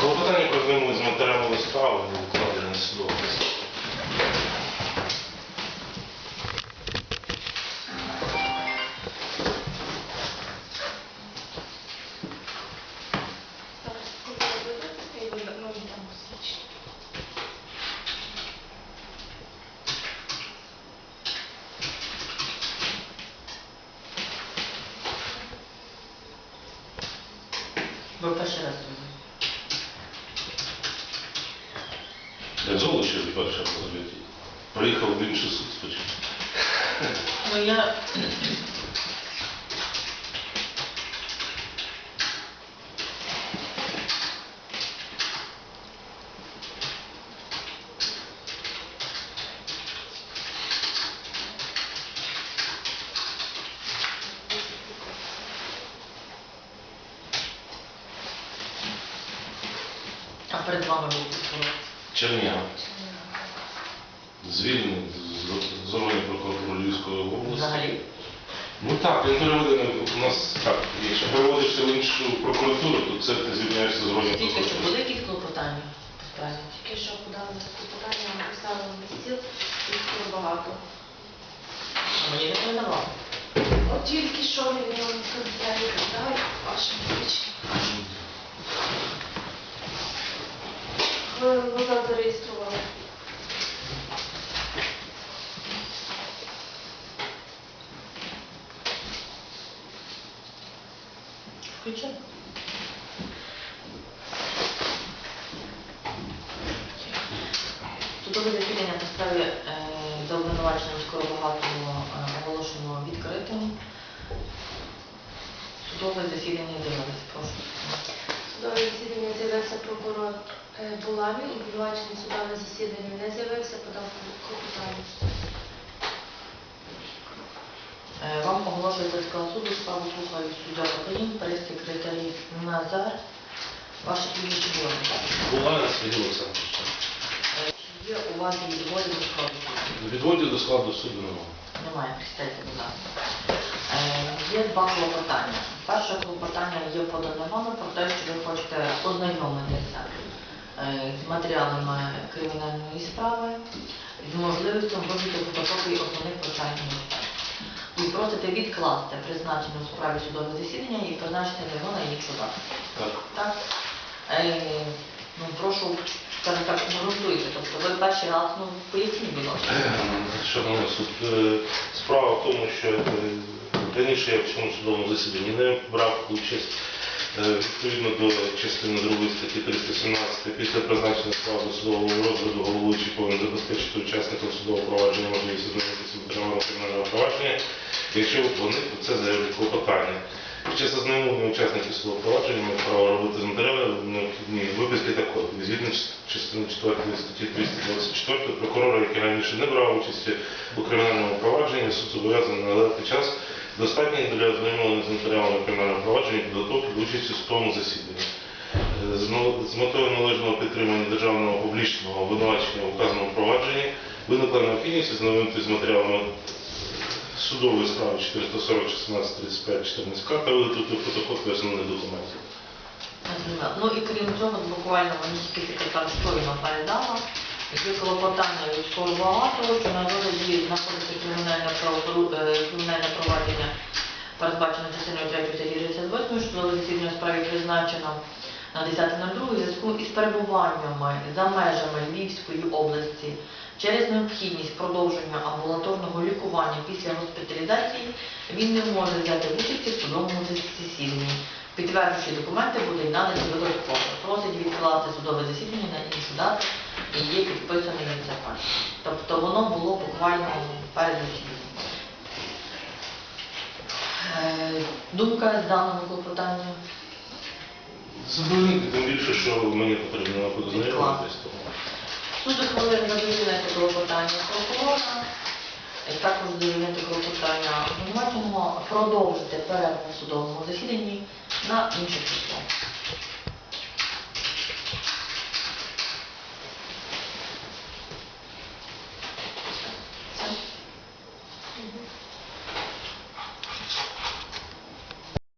Клопотання про вимогу з матеріалу справи не викладення на перший раз робили. Я Золочів перше розгляді. Приїхав в інший суд спочатку. Ну я... перед вами був прокурор. Черняв. Звільнений з- з органів прокуратури Львівської області. Взагалі. Ну так, він переведений у нас так. Якщо переводишся в іншу прокуратуру, то це ти звільняєшся з органів Тільки що прокуратури. були якісь клопотання по справі? Тільки що подали питання, написали на стіл, їх було багато. А мені не передавали. От тільки що він йому канцелярі казав, вашим вічі. Хвилин назад зареєстрували. Включи. Судове засідання по справі е, за обвинуваченням Скоробагатого е, оголошено відкритим. Судове засідання з'явилось. Прошу. Судове засідання з'явився прокурор е, Булавін, обвинувачений судове засідання не з'явився, подав клопотання. Е, Вам оголошується склад суду справу слухає суддя Україн, прес-секретарі Назар. Ваші прізвища були. Була на Сергій Олександрович. Е, Чи є у вас відводи до складу суду? Відводів до складу суду немає. Немає, присядьте, будь ласка. Є два клопотання. Перше клопотання є подане вами про те, що ви хочете ознайомитися з матеріалами кримінальної справи, з можливістю вивчити фотокопії основних обставин. І просите відкласти призначене у справі судове засідання і призначити його на іншу дату. Так. Так? Е, ну, прошу, скажімо так, обґрунтуйте. Тобто ви перший раз, ну, поясніть, будь ласка. Шановний суд, е, справа в тому, що е, раніше я в цьому судовому засіданні не брав участь. Е, Відповідно до частини 2 статті 317 після призначення до судового розгляду головуючий повинен забезпечити учасникам судового провадження можливість ознайомитися з матеріалами кримінального провадження, якщо вони про це заявлять клопотання. Під час ознайомлення учасників судового провадження мають право робити з матеріалами необхідні виписки та копії. Згідно з частини 4 статті 224 прокурора, який раніше не брав участі у кримінальному провадженні, суд зобов'язаний надати час достатній для ознайомлення з матеріалами кримінального провадження підготовки до участі в судовому засіданні. З метою належного підтримання державного публічного обвинувачення в указаному провадженні виникла необхідність ознайомитися з матеріалами судової справи 440 16 35 14 к та виготовити фотокопію основних документів. Ну і крім цього, буквально мені тільки секретар щойно передала. Є клопотання від багато, що на розгляді знаходиться кримінальне правопору- кримінальне провадження, передбачено частиною 3 статті 68, що судове засідання справі призначено на 10.02 у зв'язку із перебуваннями за межами Львівської області через необхідність продовження амбулаторного лікування після госпіталізації він не може взяти участі в судовому засіданні. Підтверджуючи документи буде надані додатково. Просить відкласти судове засідання на іншу дату і є підписаний від. Тобто воно було буквально перед засіданням. Е, Думка з даного клопотання? Задовольнити, тим більше, що мені потрібно буде знайомитись. тому. Суд ухвалив задовільнити клопотання прокурора, також задовільнити клопотання обвинуваченого, продовжити перерву судовому засіданні на інше число.